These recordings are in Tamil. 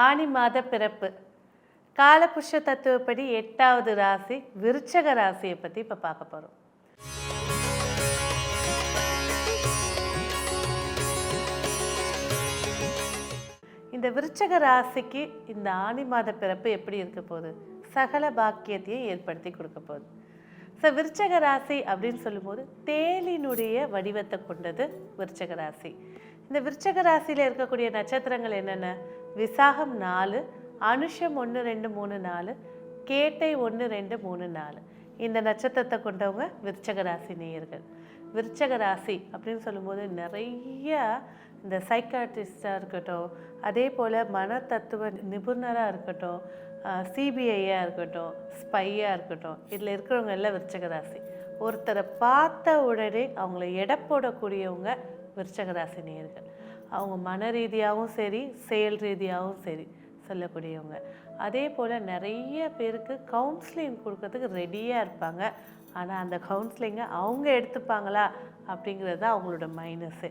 ஆனி மாத பிறப்பு. காலபுருஷ தத்துவப்படி எட்டாவது ராசி விருச்சக ராசியை பற்றி இப்போ பார்க்க போகிறோம் இந்த விருச்சக ராசிக்கு இந்த ஆனி மாத பிறப்பு எப்படி இருக்க போகுது? சகல பாக்கியத்தையும் ஏற்படுத்தி கொடுக்க போகுது. ஸோ விருச்சக ராசி அப்படின்னு சொல்லும்போது தேலினுடைய வடிவத்தை கொண்டது விருச்சக ராசி. இந்த விருச்சக ராசியில் இருக்கக்கூடிய நட்சத்திரங்கள் என்னென்ன? விசாகம் நாலு அனுஷம் ஒன்று ரெண்டு மூணு நாலு கேட்டை ஒன்று ரெண்டு மூணு நாலு. இந்த நட்சத்திரத்தை கொண்டவங்க விருச்சக ராசி நேயர்கள். விருச்சக ராசி அப்படின்னு சொல்லும்போது நிறைய இந்த சைக்காட்ரிஸ்டாக இருக்கட்டும் அதே போல் மனத்தத்துவ நிபுணராக இருக்கட்டும் சிபிஐயாக இருக்கட்டும் ஸ்பையாக இருக்கட்டும் இதில் இருக்கிறவங்க எல்லாம் விருச்சக ராசி. ஒருத்தரை பார்த்த உடனே அவங்கள எடை போடக்கூடியவங்க விருச்சக ராசி நேயர்கள். அவங்க மன ரீதியாகவும் சரி செயல் ரீதியாகவும் சரி சொல்லக்கூடியவங்க. அதே போல் நிறைய பேருக்கு கவுன்சிலிங் கொடுக்கறதுக்கு ரெடியாக இருப்பாங்க. ஆனால் அந்த கவுன்சிலிங்கை அவங்க எடுத்துப்பாங்களா? அப்படிங்கிறது தான் அவங்களோட மைனஸு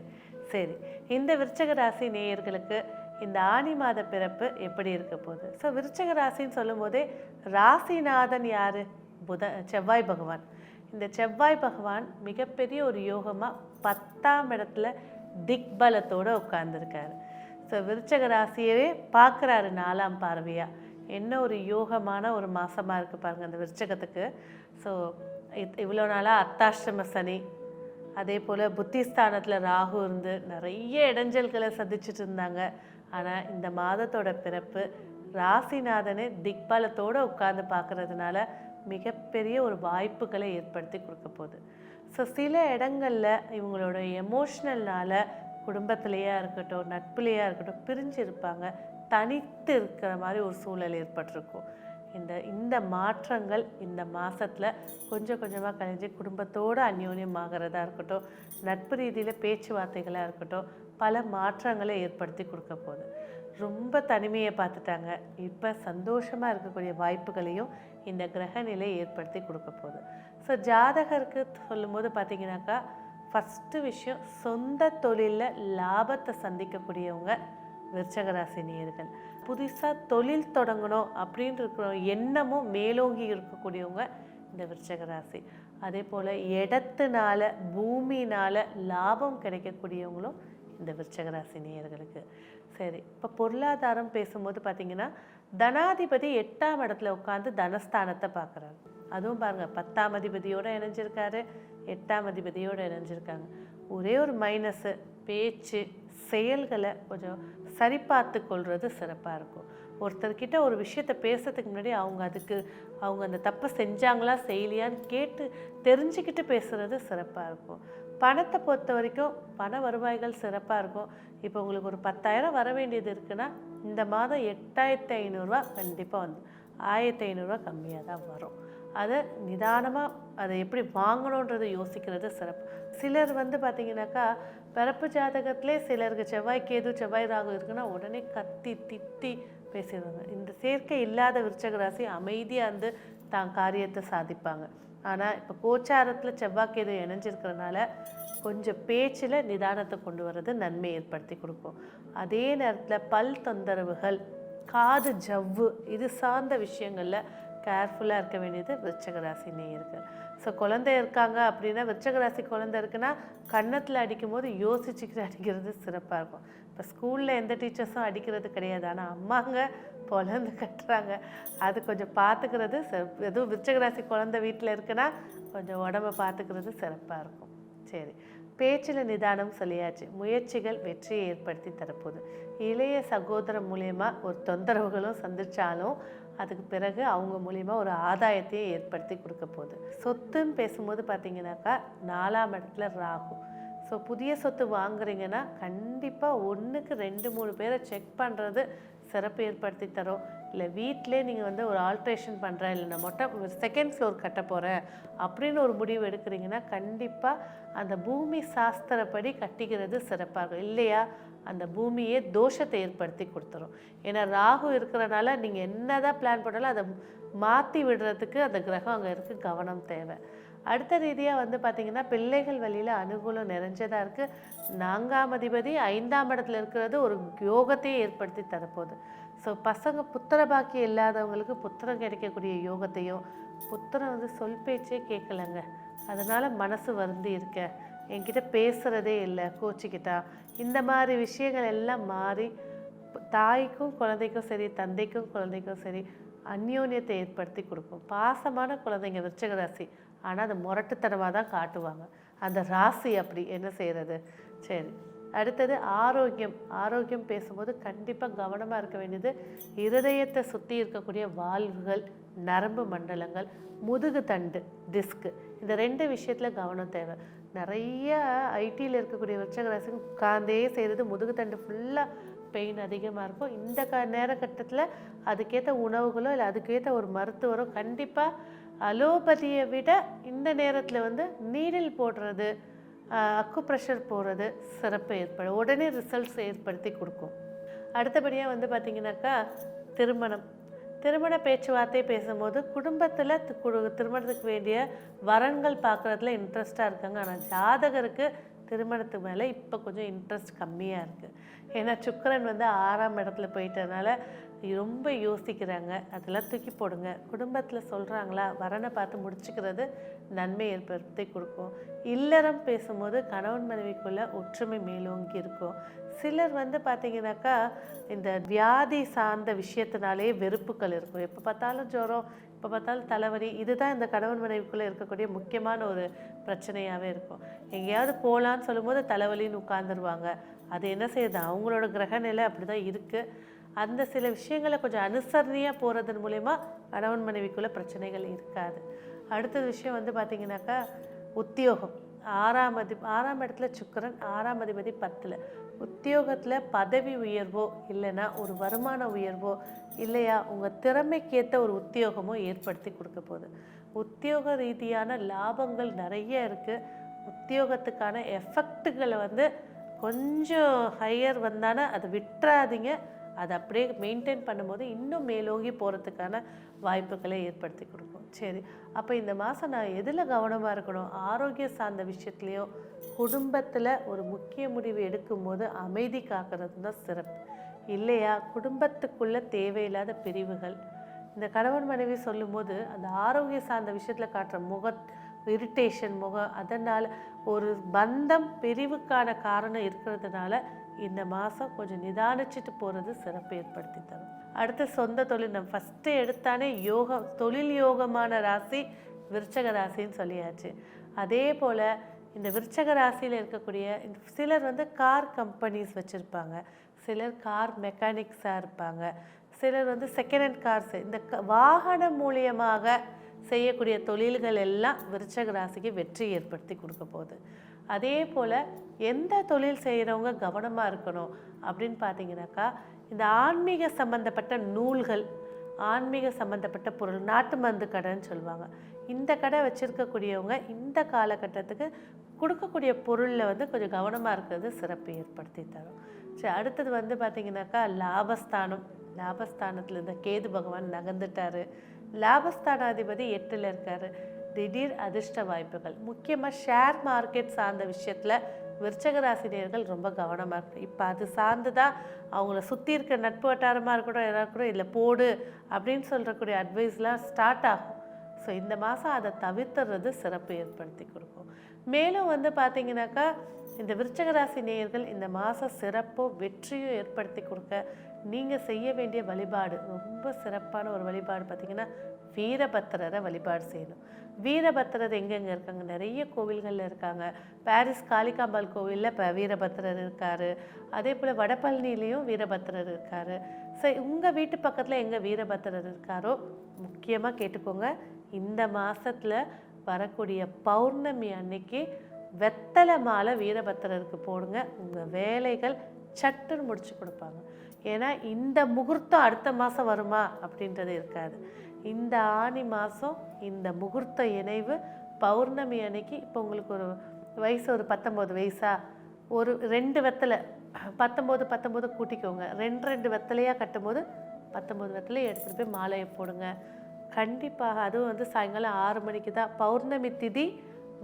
சரி இந்த விருச்சக ராசி நேயர்களுக்கு இந்த ஆனி மாத பிறப்பு எப்படி இருக்க போகுது? ஸோ விருச்சக ராசின்னு சொல்லும்போதே ராசிநாதன் யார்? புத செவ்வாய் பகவான். இந்த செவ்வாய் பகவான் மிகப்பெரிய ஒரு யோகமாக பத்தாம் இடத்துல திக்பலத்தோடு உட்கார்ந்துருக்காரு. ஸோ விருச்சக ராசியவே பார்க்குறாரு நாலாம் பார்வையாக என்ன ஒரு யோகமான ஒரு மாதமாக இருக்குது பாருங்கள் அந்த விருச்சகத்துக்கு. ஸோ இவ்வளோ நாளாக அத்தாஷ்டம சனி அதே போல் புத்திஸ்தானத்தில் ராகு இருந்து நிறைய இடைஞ்சல்களை சந்திச்சுட்டு இருந்தாங்க. ஆனால் இந்த மாதத்தோட பிறப்பு ராசிநாதனே திக்பலத்தோடு உட்கார்ந்து பார்க்குறதுனால மிகப்பெரிய ஒரு வாய்ப்புகளை ஏற்படுத்தி கொடுக்க போகுது. ஸோ சில இடங்களில் இவங்களோட எமோஷ்னல்னால் குடும்பத்திலேயா இருக்கட்டும் நட்புலையா இருக்கட்டும் பிரிஞ்சு இருப்பாங்க தனித்து இருக்கிற மாதிரி ஒரு சூழல் ஏற்பட்டிருக்கும். இந்த இந்த மாற்றங்கள் இந்த மாதத்தில் கொஞ்சம் கொஞ்சமாக கழிஞ்சு குடும்பத்தோடு அந்யோன்யமாகிறதா இருக்கட்டும் நட்பு ரீதியில் பேச்சுவார்த்தைகளாக இருக்கட்டும் பல மாற்றங்களை ஏற்படுத்தி கொடுக்க போகுது. ரொம்ப தனிமையை பார்த்துட்டாங்க. இப்போ சந்தோஷமாக இருக்கக்கூடிய வாய்ப்புகளையும் இந்த கிரகநிலை ஏற்படுத்தி கொடுக்க போகுது. ஸோ ஜாதகருக்கு சொல்லும்போது பார்த்தீங்கன்னாக்கா ஃபஸ்ட்டு விஷயம் சொந்த தொழிலில் லாபத்தை சந்திக்கக்கூடியவங்க விருச்சகராசினியர்கள் புதுசாக தொழில் தொடங்கணும் அப்படின்னு இருக்கிற எண்ணமும் மேலோங்கி இருக்கக்கூடியவங்க இந்த விருச்சகராசி. அதே போல் இடத்துனால பூமினால் லாபம் கிடைக்கக்கூடியவங்களும் இந்த விருச்சகராசி நேயர்களுக்கு. சரி இப்போ பொருளாதாரம் பேசும்போது பார்த்திங்கன்னா தனாதிபதி எட்டாம் இடத்துல உட்காந்து தனஸ்தானத்தை பார்க்குறாரு. அதுவும் பாருங்கள் பத்தாம் அதிபதியோடு இணைஞ்சிருக்காரு எட்டாம் அதிபதியோடு இணைஞ்சிருக்காங்க. ஒரே ஒரு மைனஸு பேச்சு செயல்களை கொஞ்சம் சரிபார்த்து கொள்வது சிறப்பாக இருக்கும். ஒருத்தர்கிட்ட ஒரு விஷயத்தை பேசுறதுக்கு முன்னாடி அவங்க அதுக்கு அவங்க அந்த தப்பை செஞ்சாங்களா செய்யலையான்னு கேட்டு தெரிஞ்சுக்கிட்டு பேசுகிறது சிறப்பாக இருக்கும். பணத்தை பொறுத்த வரைக்கும் பண வருவாய்கள் சிறப்பாக இருக்கும். இப்போ உங்களுக்கு ஒரு பத்தாயிரம் வர வேண்டியது இருக்குன்னா இந்த மாதம் எட்டாயிரத்தி ஐநூறுரூவா கண்டிப்பாக வந்து ஆயிரத்தி ஐநூறுரூவா கம்மியாக தான் வரும். அதை நிதானமாக அதை எப்படி வாங்கணுன்றதை யோசிக்கிறது சிறப்பு. சிலர் வந்து பார்த்தீங்கன்னாக்கா பிறப்பு ஜாதகத்திலே சிலருக்கு செவ்வாய் கேது செவ்வாய் ராகு இருக்குன்னா உடனே கத்தி திட்டி பேசிடுவாங்க. இந்த சேர்க்கை இல்லாத விருச்சக ராசி அமைதியாக இருந்து தான் காரியத்தை சாதிப்பாங்க. ஆனால் இப்போ கோச்சாரத்தில் செவ்வாய்க்கேது இணைஞ்சிருக்கிறனால கொஞ்சம் பேச்சில் நிதானத்தை கொண்டு வர்றது நன்மை ஏற்படுத்தி கொடுக்கும். அதே நேரத்தில் பல் தொந்தரவுகள் காது ஜவ்வு இது சார்ந்த விஷயங்களில் கேர்ஃபுல்லாக இருக்க வேண்டியது விருச்சகராசி நேயர்கள் ஸோ குழந்தை இருக்காங்க அப்படின்னா விருச்சகராசி குழந்தை இருக்குன்னா கன்னத்தில் அடிக்கும் போது யோசிச்சுக்கிட்டு அடிக்கிறது சிறப்பாக இருக்கும். இப்போ ஸ்கூலில் எந்த டீச்சர்ஸும் அடிக்கிறது கிடையாது. ஆனால் அம்மாங்க பொழந்து கட்டுறாங்க. அது கொஞ்சம் பார்த்துக்கிறது எதுவும் விருச்சகராசி குழந்தை வீட்டில் இருக்குன்னா கொஞ்சம் உடம்ப பார்த்துக்கிறது சிறப்பாக இருக்கும். சரி. பேச்சில் நிதானம் சொல்லியாச்சு. முயற்சிகள் வெற்றியை ஏற்படுத்தி தரப்போகுது. இளைய சகோதரம் மூலயமா ஒரு தொந்தரவுகளும் சந்தித்தாலும் அதுக்கு பிறகு அவங்க மூலிமா ஒரு ஆதாயத்தையே ஏற்படுத்தி கொடுக்க போகுது. சொத்துன்னு பேசும்போது பார்த்தீங்கன்னாக்கா நாலாம் இடத்துல ராகு. ஸோ புதிய சொத்து வாங்குறீங்கன்னா கண்டிப்பாக ஒன்றுக்கு ரெண்டு மூணு பேரை செக் பண்ணுறது சிறப்பு ஏற்படுத்தி தரோம் இல்லை வீட்டிலே நீங்கள் வந்து ஒரு ஆல்ட்ரேஷன் பண்ணுறேன் இல்லை நான் மொட்டை செகண்ட் ஃப்ளோர் கட்ட போகிறேன் அப்படின்னு ஒரு முடிவு எடுக்கிறீங்கன்னா கண்டிப்பாக அந்த பூமி சாஸ்திரப்படி கட்டிக்கிறது சிறப்பாக இருக்கும். இல்லையா? அந்த பூமியே தோஷத்தை ஏற்படுத்தி கொடுத்துரும். ஏன்னா ராகு இருக்கிறனால நீங்கள் என்னதான் பிளான் பண்ணாலும் அதை மாற்றி விடுறதுக்கு அந்த கிரகம் அங்கே இருக்குது கவனம் தேவை. அடுத்த ரீதியாக வந்து பார்த்திங்கன்னா பிள்ளைகள் வழியில் அனுகூலம் நிறைஞ்சதாக இருக்குது நான்காம் அதிபதி ஐந்தாம் இடத்துல இருக்கிறது ஒரு யோகத்தையே ஏற்படுத்தி தரப்போகுது. ஸோ பசங்க புத்திர பாக்கியம் இல்லாதவங்களுக்கு புத்திரம் கிடைக்கக்கூடிய யோகத்தையும் புத்திரம் வந்து சொல் பேச்சே கேட்கலங்க. அதனால் மனசு வருந்தி இருக்க. என்கிட்ட பேசுகிறதே இல்லை கோச்சிக்கிட்டா. இந்த மாதிரி விஷயங்கள் எல்லாம் மாறி தாய்க்கும் குழந்தைக்கும் சரி தந்தைக்கும் குழந்தைக்கும் சரி அந்யோன்யத்தை ஏற்படுத்தி கொடுக்கும். பாசமான குழந்தைங்க விருச்சக ராசி. ஆனால் அது முரட்டுத்தனமாக தான் காட்டுவாங்க. அந்த ராசி அப்படி என்ன செய்கிறது சரி. அடுத்தது ஆரோக்கியம். ஆரோக்கியம் பேசும்போது கண்டிப்பாக கவனமாக இருக்க வேண்டியது இருதயத்தை சுற்றி இருக்கக்கூடிய வால்வுகள் நரம்பு மண்டலங்கள் முதுகு தண்டு டிஸ்க்கு இந்த ரெண்டு விஷயத்தில் கவனம் தேவை. நிறைய ஐடியில் இருக்கக்கூடிய விருச்சக ராசி உட்காந்தே செய்கிறது முதுகு தண்டு ஃபுல்லாக பெயின் அதிகமாக இருக்கும். இந்த க நேரகட்டத்தில் அதுக்கேற்ற உணவுகளோ இல்லை அதுக்கேற்ற ஒரு மருத்துவரோ கண்டிப்பாக அலோபதியை விட இந்த நேரத்தில் வந்து நீடில் போடுறது அக்கு ப்ரெஷர் போடுறது சிறப்பு ஏற்படும். உடனே ரிசல்ட்ஸ் ஏற்படுத்தி கொடுக்கும். அடுத்தபடியாக வந்து பார்த்திங்கனாக்கா திருமணம். திருமண பேச்சுவார்த்தை பேசும்போது குடும்பத்தில் திருமணத்துக்கு வேண்டிய வரன்கள் பார்க்குறதுல இன்ட்ரெஸ்டாக இருக்காங்க. ஆனால் ஜாதகருக்கு திருமணத்துக்கு மேலே இப்போ கொஞ்சம் இன்ட்ரெஸ்ட் கம்மியாக இருக்குது ஏன்னா சுக்கரன் வந்து ஆறாம் இடத்துல போயிட்டதுனால ரொம்ப யோசிக்கிறாங்க. அதெல்லாம் தூக்கி போடுங்க. குடும்பத்தில் சொல்கிறாங்களா வரனை பார்த்து முடிச்சுக்கிறது நன்மை ஏற்படுத்தி கொடுக்கும். இல்லறம் பேசும்போது கணவன் மனைவிக்குள்ளே ஒற்றுமை மேலோங்கி இருக்கும். சிலர் வந்து பார்த்தீங்கன்னாக்கா இந்த வியாதி சார்ந்த விஷயத்தினாலே வெறுப்புகள் இருக்கும். எப்போ பார்த்தாலும் ஜுரம் எப்போ பார்த்தாலும் தலைவலி இதுதான் இந்த கணவன் மனைவிக்குள்ளே இருக்கக்கூடிய முக்கியமான ஒரு பிரச்சனையாகவே இருக்கும். எங்கேயாவது போகலான்னு சொல்லும்போது தலைவலின்னு உட்காந்துருவாங்க அது என்ன செய்யுது? அவங்களோட கிரக நிலை அப்படி தான் இருக்குது அந்த சில விஷயங்களை கொஞ்சம் அனுசரணையாக போகிறதன் மூலயமா கணவன் மனைவிக்குள்ள பிரச்சனைகள் இருக்காது. அடுத்த விஷயம் வந்து பார்த்திங்கனாக்கா உத்தியோகம். ஆறாம் அதி ஆறாம் இடத்துல சுக்கரன் ஆறாம் அதிபதி பத்தில். உத்தியோகத்தில் பதவி உயர்வோ இல்லைன்னா ஒரு வருமான உயர்வோ இல்லையா உங்கள் திறமைக்கேற்ற ஒரு உத்தியோகமோ ஏற்படுத்தி கொடுக்க போகுது. உத்தியோக ரீதியான லாபங்கள் நிறைய இருக்குது உத்தியோகத்துக்கான எஃபெக்ட்டுகளை வந்து கொஞ்சம் ஹையர் வந்தானே அதை விட்டுறாதீங்க. அதை அப்படியே மெயின்டைன் பண்ணும்போது இன்னும் மேலோங்கி போகிறதுக்கான வாய்ப்புகளை ஏற்படுத்தி கொடுக்கும். சரி அப்போ இந்த மாதம் நான் எதில் கவனமாக இருக்கணும்? ஆரோக்கியம் சார்ந்த விஷயத்துலையோ குடும்பத்தில் ஒரு முக்கிய முடிவு எடுக்கும்போது அமைதி காக்கிறது தான் சிறப்பு. இல்லையா? குடும்பத்துக்குள்ளே தேவையில்லாத பிரிவுகள். இந்த கணவன் மனைவி சொல்லும்போது அந்த ஆரோக்கியம் சார்ந்த விஷயத்தில் காட்டுற முக இரிட்டேஷன் முகம் அதனால் ஒரு பந்தம் பிரிவுக்கான காரணம் இருக்கிறதுனால இந்த மாதம் கொஞ்சம் நிதானிச்சுட்டு போகிறது சிறப்பு ஏற்படுத்தி தரும். அடுத்து சொந்த தொழில் நம்ம ஃபஸ்ட்டு எடுத்தானே யோகம் தொழில் யோகமான ராசி விருச்சக ராசின்னு சொல்லியாச்சு. அதே போல் இந்த விருச்சக ராசியில் இருக்கக்கூடிய இந்த சிலர் வந்து கார் கம்பெனிஸ் வச்சுருப்பாங்க. சிலர் கார் மெக்கானிக்ஸாக இருப்பாங்க. சிலர் வந்து செகண்ட் ஹேண்ட் கார்ஸ் இந்த க- வாகனம் மூலியமாக செய்யக்கூடிய தொழில்கள் எல்லாம் விருச்சக ராசிக்கு வெற்றி ஏற்படுத்தி கொடுக்க போகுது. அதே போல் எந்த தொழில் செய்கிறவங்க கவனமாக இருக்கணும் அப்படின்னு பார்த்தீங்கன்னாக்கா இந்த ஆன்மீக சம்பந்தப்பட்ட நூல்கள் ஆன்மீக சம்பந்தப்பட்ட பொருள் நாட்டு மருந்து கடைன்னு சொல்லுவாங்க. இந்த கடை வச்சுருக்கக்கூடியவங்க இந்த காலகட்டத்துக்கு கொடுக்கக்கூடிய பொருளில் வந்து கொஞ்சம் கவனமாக இருக்கிறது சிறப்பு ஏற்படுத்தி தரும். சரி அடுத்தது வந்து பார்த்திங்கனாக்கா லாபஸ்தானம். லாபஸ்தானத்தில் இந்த கேது பகவான் நகர்ந்துட்டாரு. லாபஸ்தானாதிபதி எட்டில் இருக்கார். திடீர் அதிர்ஷ்ட வாய்ப்புகள். முக்கியமாக ஷேர் மார்க்கெட் சார்ந்த விஷயத்தில் விருச்சக ராசினியர்கள் ரொம்ப கவனமாக இருக்கும் இப்போ அது சார்ந்து தான் அவங்கள சுற்றி இருக்க நட்பு வட்டாரமாக இருக்கட்டும் எதாக கூட இல்லை போடு அப்படின்னு சொல்கிறக்கூடிய அட்வைஸ்லாம் ஸ்டார்ட் ஆகும். ஸோ இந்த மாதம் அதை தவிர்த்துறது சிறப்பு ஏற்படுத்தி கொடுக்கும். மேலும் வந்து பார்த்திங்கனாக்கா இந்த விருச்சகராசி நேயர்கள் இந்த மாதம் சிறப்போ வெற்றியோ ஏற்படுத்தி கொடுக்க நீங்கள் செய்ய வேண்டிய வழிபாடு ரொம்ப சிறப்பான ஒரு வழிபாடு பார்த்தீங்கன்னா வீரபத்திரரை வழிபாடு செய்யணும். வீரபத்திரர் எங்கெங்கே இருக்காங்க? நிறைய கோவில்களில் இருக்காங்க. பாரிஸ் காளிகாம்பாள் கோவிலில் இப்போ வீரபத்திரர் இருக்கார். அதே போல் வடபழனிலையும் வீரபத்திரர் இருக்கார். ஸோ உங்கள் வீட்டு பக்கத்தில் எங்கே வீரபத்திரர் இருக்காரோ முக்கியமாக கேட்டுக்கோங்க. இந்த மாதத்தில் வரக்கூடிய பௌர்ணமி அன்னைக்கு வெத்தலை மாலை வீரபத்திரருக்கு போடுங்க. உங்கள் வேலைகள் சட்டுன்னு முடிச்சு கொடுப்பாங்க. ஏன்னா இந்த முகூர்த்தம் அடுத்த மாதம் வருமா? அப்படின்றது இருக்காது. இந்த ஆனி மாதம் இந்த முகூர்த்த இணைவு பௌர்ணமி அன்னைக்கு இப்போ உங்களுக்கு ஒரு வயசு ஒரு பத்தொம்போது வயசா? ஒரு ரெண்டு வெத்தலை பத்தொம்போது பத்தொம்போது கூட்டிக்கோங்க. ரெண்டு ரெண்டு வெத்தலையாக கட்டும்போது பத்தொம்போது வெத்தலையை எடுத்துகிட்டு போய் மாலையை போடுங்க. கண்டிப்பாக அதுவும் வந்து சாயங்காலம் ஆறு மணிக்கு தான். பௌர்ணமி திதி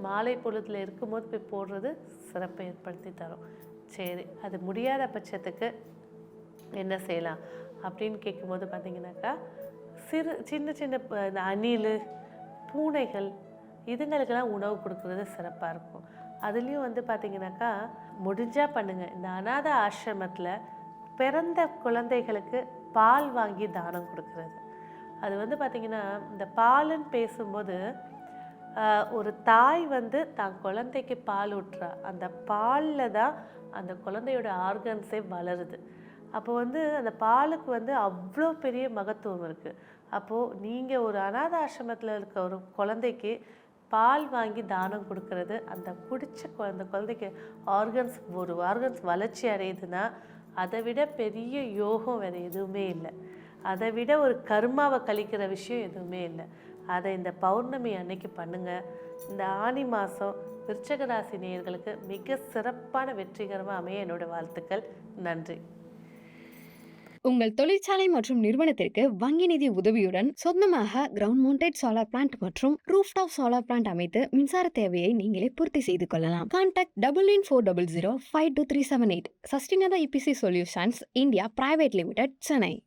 மாலை பொழுதில் இருக்கும்போது போய் போடுறது சிறப்பை ஏற்படுத்தி தரும். சரி அது முடியாத பட்சத்துக்கு என்ன செய்யலாம் அப்படின்னு கேட்கும்போது பார்த்தீங்கன்னாக்கா சிறு சின்ன சின்ன இந்த அணில் பூனைகள் இதுங்களுக்கெல்லாம் உணவு கொடுக்குறது சிறப்பாக இருக்கும். அதுலேயும் வந்து பார்த்தீங்கன்னாக்கா முடிஞ்சால் பண்ணுங்கள் இந்த அநாத ஆசிரமத்தில் பிறந்த குழந்தைகளுக்கு பால் வாங்கி தானம் கொடுக்கறது. அது வந்து பார்த்திங்கன்னா இந்த பாலுன்னு பேசும்போது ஒரு தாய் வந்து தான் குழந்தைக்கு பால் ஊட்டுறா. அந்த பாலில் தான் அந்த குழந்தையோட ஆர்கன்ஸே வளருது. அப்போ வந்து அந்த பாலுக்கு வந்து அவ்வளோ பெரிய மகத்துவம் இருக்குது அப்போது நீங்கள் ஒரு அனாத ஆசிரமத்தில் இருக்க ஒரு குழந்தைக்கு பால் வாங்கி தானம் கொடுக்கறது. அந்த பிடிச்ச குழந்த குழந்தைக்கு ஆர்கன்ஸ் ஒரு ஆர்கன்ஸ் வளர்ச்சி அடையுதுன்னா அதை விட பெரிய யோகம் வேறு எதுவுமே இல்லை. அதை விட ஒரு கர்மாவை கழிக்கிற விஷயம் எதுவுமே இல்லை. அதை இந்த பௌர்ணமி அன்னைக்கு பண்ணுங்கள் இந்த ஆனி மாதம் விருச்சகராசி நேயர்களுக்கு மிக சிறப்பான வெற்றிகரமாக அமைய என்னோடய வாழ்த்துக்கள். நன்றி. உங்கள் தொழிற்சாலை மற்றும் நிறுவனத்திற்கு வங்கி நிதி உதவியுடன் சொந்தமாக கிரவுண்ட் மவுண்டட் சோலார் பிளான்ட் மற்றும் ரூஃப் டாப் சோலார் பிளான்ட் அமைத்து மின்சார தேவையை நீங்களே பூர்த்தி செய்து கொள்ளலாம். Contact double nine four double zero five two three seven eight சஸ்டினதா EPC solutions India private limited Chennai.